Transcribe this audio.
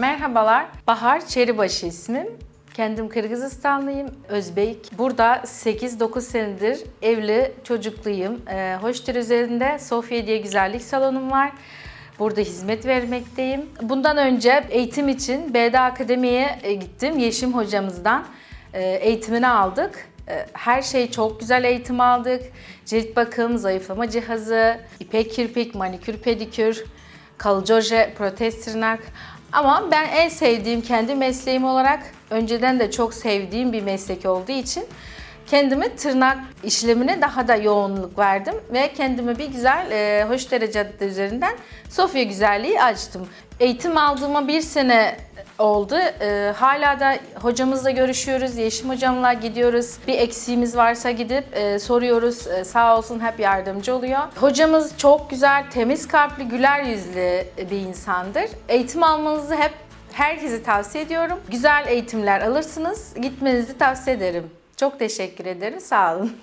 Merhabalar, Bahar Çeribaşı ismim. Kendim Kırgızistanlıyım, Özbek. Burada 8-9 senedir evli, çocukluyum. Ee, Hoştur üzerinde Sofya diye güzellik salonum var. Burada hizmet vermekteyim. Bundan önce eğitim için BD Akademi'ye e, gittim. Yeşim hocamızdan e, eğitimini aldık. E, Her şey çok güzel eğitim aldık. Cilt bakım, zayıflama cihazı, ipek kirpik, manikür pedikür, kalıcı oje, protez tırnak. Ama ben en sevdiğim kendi mesleğim olarak önceden de çok sevdiğim bir meslek olduğu için kendime tırnak işlemine daha da yoğunluk verdim ve kendime bir güzel e, Hoşdere Cadde üzerinden Sofya Güzelliği açtım. Eğitim aldığıma bir sene oldu. E, hala da hocamızla görüşüyoruz, Yeşim hocamla gidiyoruz. Bir eksiğimiz varsa gidip e, soruyoruz. E, sağ olsun hep yardımcı oluyor. Hocamız çok güzel, temiz kalpli, güler yüzlü bir insandır. Eğitim almanızı hep herkese tavsiye ediyorum. Güzel eğitimler alırsınız. Gitmenizi tavsiye ederim. Çok teşekkür ederim. Sağ olun.